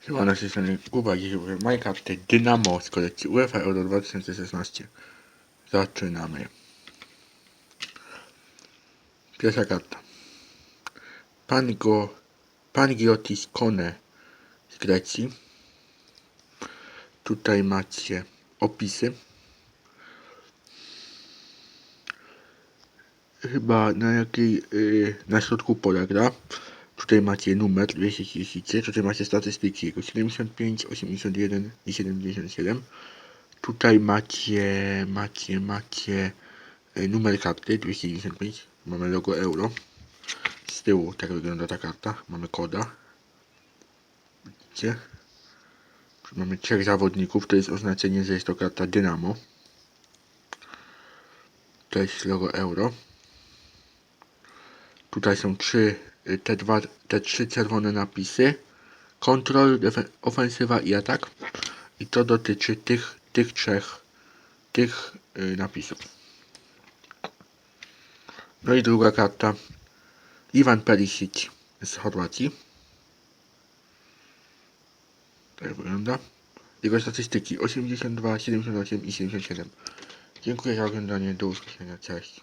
Chyba na stronie uwagi, że moje karty Dynamo z kolekcji UEFA Euro 2016. Zaczynamy. Pierwsza karta. Pango, Pangiotis Kone z Grecji. Tutaj macie opisy. Chyba na jakiej, yy, na środku pola gra. Tutaj macie numer 233, tutaj macie statystyki jego 75, 81 i 77. Tutaj macie, macie, macie y, numer karty 295. Mamy logo euro. Z tyłu tak wygląda ta karta. Mamy koda. Widzicie? Tu mamy trzech zawodników, to jest oznaczenie, że jest to karta Dynamo. To jest logo euro. Tutaj są trzy, te dwa, te trzy czerwone napisy. Kontrol, ofensywa i atak. I to dotyczy tych, tych trzech, tych y, napisów. No i druga karta. Iwan Perisic z Chorwacji. Tak wygląda. Jego statystyki 82, 78 i 77. Dziękuję za oglądanie. Do usłyszenia. Cześć.